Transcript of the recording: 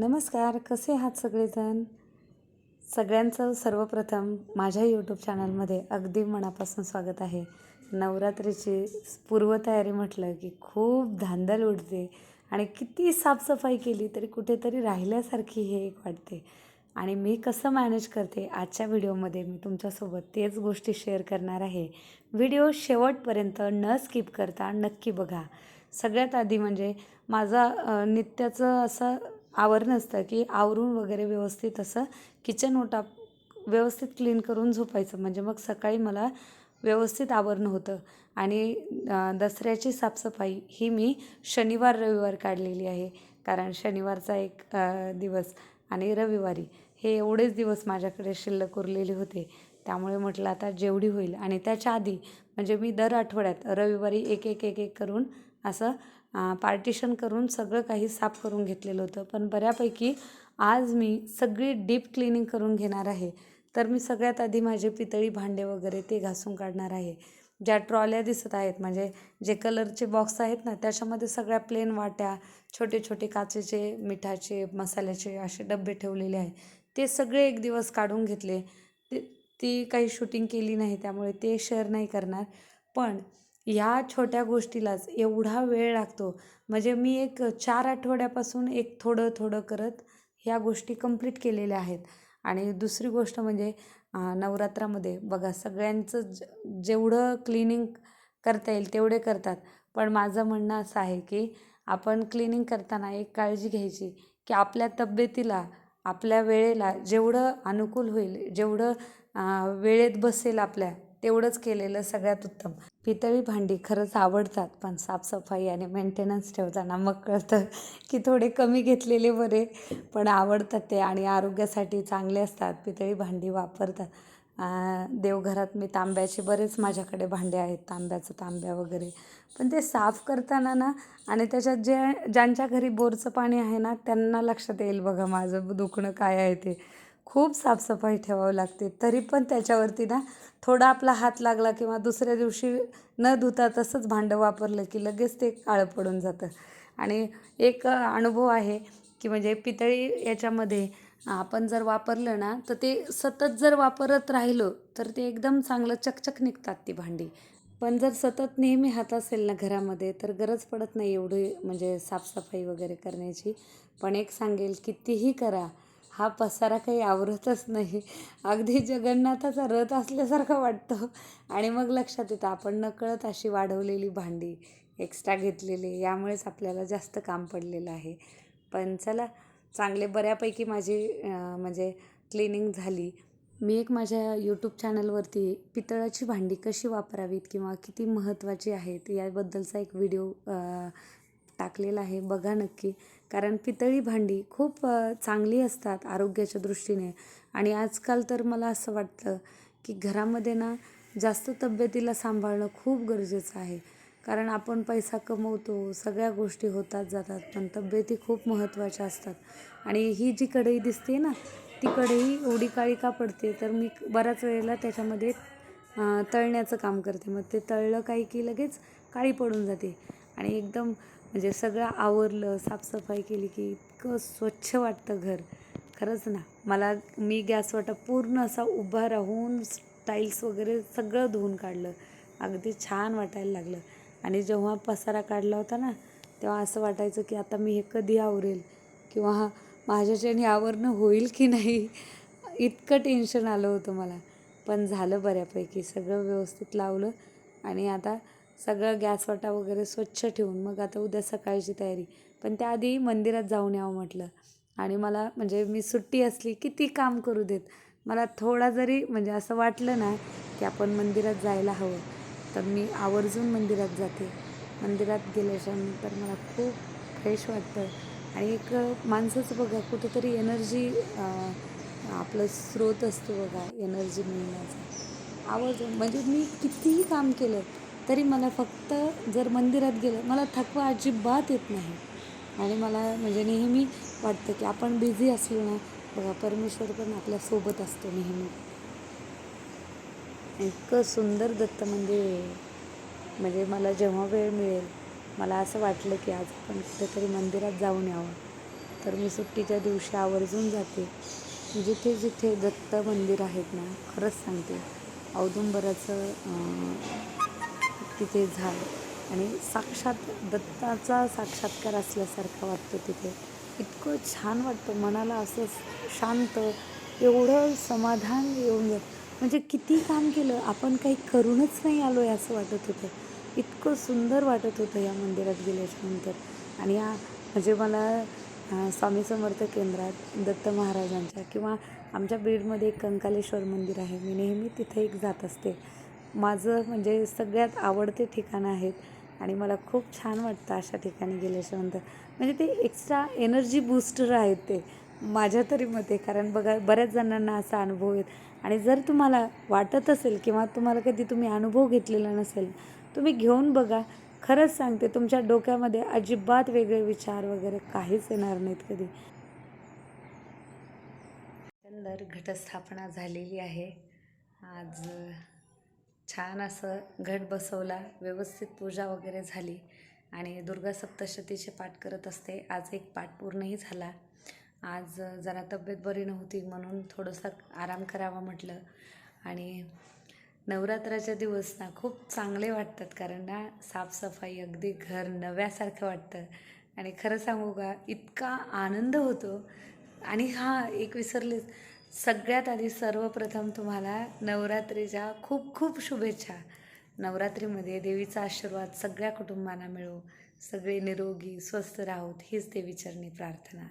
नमस्कार कसे आहात सगळेजण? सगळ्यांचं सर्वप्रथम माझ्या यूट्यूब चॅनलमध्ये अगदी मनापासून स्वागत आहे. नवरात्रीची पूर्वतयारी म्हटलं की खूप धांदल उडते आणि किती साफसफाई केली तरी कुठेतरी राहिल्यासारखी हे एक वाटते. आणि मी कसं मॅनेज करते आजच्या व्हिडिओमध्ये मी तुमच्यासोबत तेच गोष्टी शेअर करणार आहे. व्हिडिओ शेवटपर्यंत न स्किप करता नक्की बघा. सगळ्यात आधी म्हणजे माझा नित्याचं असं आवरण असतं की आवरून वगैरे व्यवस्थित असं किचन ओटा व्यवस्थित क्लीन करून झोपायचं. म्हणजे मग सकाळी मला व्यवस्थित आवरणं होतं. आणि दसऱ्याची साफसफाई ही मी शनिवार रविवार काढलेली आहे. कारण शनिवारचा एक दिवस आणि रविवारी हे एवढेच दिवस माझ्याकडे शिल्लक उरलेले होते. त्यामुळे म्हटलं आता जेवढी होईल. आणि त्याच्या आधी म्हणजे मी दर आठवड्यात रविवारी एक एक एक एक करून असं पार्टिशन करून सगळं काही साफ करून घेतलेलं होतं. पण बऱ्यापैकी आज मी सगळी डीप क्लिनिंग करून घेणार आहे. तर मी सगळ्यात आधी माझे पितळी भांडे वगैरे ते घासून काढणार आहे. ज्या ट्रॉल्या दिसत आहेत म्हणजे जे कलरचे बॉक्स आहेत ना त्याच्यामध्ये सगळ्या प्लेन वाट्या छोटे छोटे काचेचे मिठाचे मसाल्याचे असे डबे ठेवलेले आहे ते सगळे एक दिवस काढून घेतले. ते ती काही शूटिंग केली नाही त्यामुळे ते शेअर नाही करणार. पण ह्या छोट्या गोष्टीलाच एवढा वेळ लागतो. म्हणजे मी एक चार आठवड्यापासून एक थोडं थोडं करत ह्या गोष्टी कंप्लीट केलेल्या आहेत. आणि दुसरी गोष्ट म्हणजे नवरात्रामध्ये बघा सगळ्यांचं ज जेवढं क्लिनिंग करता येईल तेवढे करतात. पण माझं म्हणणं असं आहे की आपण क्लिनिंग करताना एक काळजी घ्यायची की आपल्या तब्येतीला आपल्या वेळेला जेवढं अनुकूल होईल जेवढं वेळेत बसेल आपल्या तेवढंच केलेलं सगळ्यात उत्तम. पितळी भांडी खरंच आवडतात पण साफसफाई आणि मेंटेनन्स ठेवताना मग कळतं की थोडे कमी घेतलेले बरे पण आवडतात ते आणि आरोग्यासाठी चांगले असतात. पितळी भांडी वापरतात. देवघरात मी तांब्याचे बरेच माझ्याकडे भांडे आहेत तांब्याचं तांब्या वगैरे. पण ते साफ करताना ना आणि त्याच्यात जे ज्यांच्या घरी बोरचं पाणी आहे ना त्यांना लक्षात येईल बघा माझं दुखणं काय आहे ते. खूप साफसफाई ठेवावी लागते. तरी पण त्याच्यावरती ना थोडा आपला हात लागला किंवा दुसऱ्या दिवशी न धुता तसंच भांडं वापरलं की लगेच ते काळं पडून जातं. आणि एक अनुभव आहे की म्हणजे पितळी याच्यामध्ये आपण जर वापरलं ना तर ते सतत जर वापरत राहिलो तर ते एकदम चांगलं चकचक निघतात ती भांडी. पण जर सतत नेहमी हात असेल ना घरामध्ये तर गरज पडत नाही एवढी म्हणजे साफसफाई वगैरे करण्याची. पण एक सांगेल कितीही करा हा पसारा काही आवरतच नाही. अगदी जगन्नाथाचा रथ असल्यासारखा वाटतं. आणि मग लक्षात येतं आपण नकळत अशी वाढवलेली भांडी एक्स्ट्रा घेतलेली यामुळेच आपल्याला जास्त काम पडलेलं आहे. पण चला चांगले बऱ्यापैकी माझी म्हणजे क्लिनिंग झाली. मी एक माझ्या यूट्यूब चॅनलवरती पितळाची भांडी कशी वापरावीत किंवा किती महत्त्वाची आहेत याबद्दलचा एक व्हिडिओ टाकलेलं आहे. बघा नक्की. कारण पितळी भांडी खूप चांगली असतात आरोग्याच्या दृष्टीने. आणि आजकाल तर मला असं वाटतं की घरामध्ये ना जास्त तब्येतीला सांभाळणं खूप गरजेचं आहे. कारण आपण पैसा कमवतो सगळ्या गोष्टी होतात जातात पण तब्येती खूप महत्त्वाच्या असतात. आणि ही जी कढई दिसते ना ती कढई एवढी काळी का पडते? तर मी बऱ्याच वेळेला त्याच्यामध्ये तळण्याचं काम करते. मग ते तळलं काही की लगेच काळी पडून जाते. आणि एकदम म्हणजे सगळं आवरलं साफसफाई केली की इतकं स्वच्छ वाटतं घर. खरंच ना मला मी गॅसवाटा पूर्ण असा उभा राहून टाईल्स वगैरे सगळं धुवून काढलं. अगदी छान वाटायला लागलं. आणि जेव्हा पसारा काढला होता ना तेव्हा असं वाटायचं की आता मी हे कधी आवरेल? किंवा माझ्याच्याने आवरणं होईल की नाही? इतकं टेन्शन आलं होतं मला. पण झालं बऱ्यापैकी सगळं व्यवस्थित लावलं. आणि आता सगळं गॅसवाटा वगैरे स्वच्छ ठेवून मग आता उद्या सकाळची तयारी. पण त्याआधी मंदिरात जाऊन यावं म्हटलं. आणि मला म्हणजे मी सुट्टी असली किती काम करू देत. मला थोडा जरी म्हणजे असं वाटलं ना की आपण मंदिरात जायला हवं तर मी आवर्जून मंदिरात जाते. मंदिरात गेल्याच्यानंतर मला खूप फ्रेश वाटतं. आणि एक माणसाचं बघा कुठेतरी एनर्जी आपलं स्रोत असतो बघा एनर्जी मिळण्याचा. आवर्जून म्हणजे मी कितीही काम केलं तरी मला फक्त जर मंदिरात गेलं मला थकवा अजिबात येत नाही. आणि मला म्हणजे नेहमी वाटतं की आपण बिझी असलो ना बघा परमेश्वर पण आपल्यासोबत असतो नेहमी. इतकं सुंदर दत्त मंदिर आहे. म्हणजे मला जेव्हा वेळ मिळेल मला असं वाटलं की आज आपण कुठेतरी मंदिरात जाऊन यावं. तर मी सुट्टीच्या दिवशी आवर्जून जाते. जिथे जिथे दत्त मंदिर आहेत ना खरंच सांगते. औदुंबराचं तिथे झाड आणि साक्षात दत्ताचा साक्षात्कार असल्यासारखा वाटतो तिथे. इतकं छान वाटतं. मनाला असं शांत एवढं समाधान येऊन जात. म्हणजे किती काम केलं आपण काही करूनच नाही आलो आहे असं वाटत होतं. इतकं सुंदर वाटत होतं या मंदिरात गेल्याच्यानंतर. आणि या म्हणजे मला स्वामी समर्थ केंद्रात दत्त महाराजांच्या किंवा आमच्या बीडमध्ये एक कंकालेश्वर मंदिर आहे. मी नेहमी तिथे एक जात असते. माझं म्हणजे सगळ्यात आवडते ठिकाणं आहेत. आणि मला खूप छान वाटतं अशा ठिकाणी गेल्याच्यानंतर. म्हणजे ते एक्स्ट्रा एनर्जी बूस्टर आहेत ते. माझ्या तरी मते कारण बघा बऱ्याच जणांना असा अनुभव येत. आणि जर तुम्हाला वाटत असेल किंवा तुम्हाला कधी तुम्ही अनुभव घेतलेला नसेल तुम्ही घेऊन बघा. खरंच सांगते तुमच्या डोक्यामध्ये अजिबात वेगळे विचार वगैरे काहीच येणार नाहीत कधी. एकंदर घटस्थापना झालेली आहे. आज छान असं घट बसवला व्यवस्थित पूजा वगैरे झाली आणि दुर्गा सप्तशतीचे पाठ करत असते. आज एक पाठ पूर्णही झाला. आज जरा तब्येत बरी नव्हती म्हणून थोडंसं आराम करावा म्हटलं. आणि नवरात्राच्या दिवस ना खूप चांगले वाटतात कारण ना साफसफाई अगदी घर नव्यासारखं वाटतं. आणि खरं सांगू का इतका आनंद होतो. आणि हां एक विसरलेच. सगळ्यात आधी सर्वप्रथम तुम्हाला नवरात्रीच्या खूप खूप शुभेच्छा. नवरात्रीमध्ये देवीचा आशीर्वाद सगळ्या कुटुंबांना मिळो. सगळे निरोगी स्वस्थ राहोत हीच देवीचरणी प्रार्थना.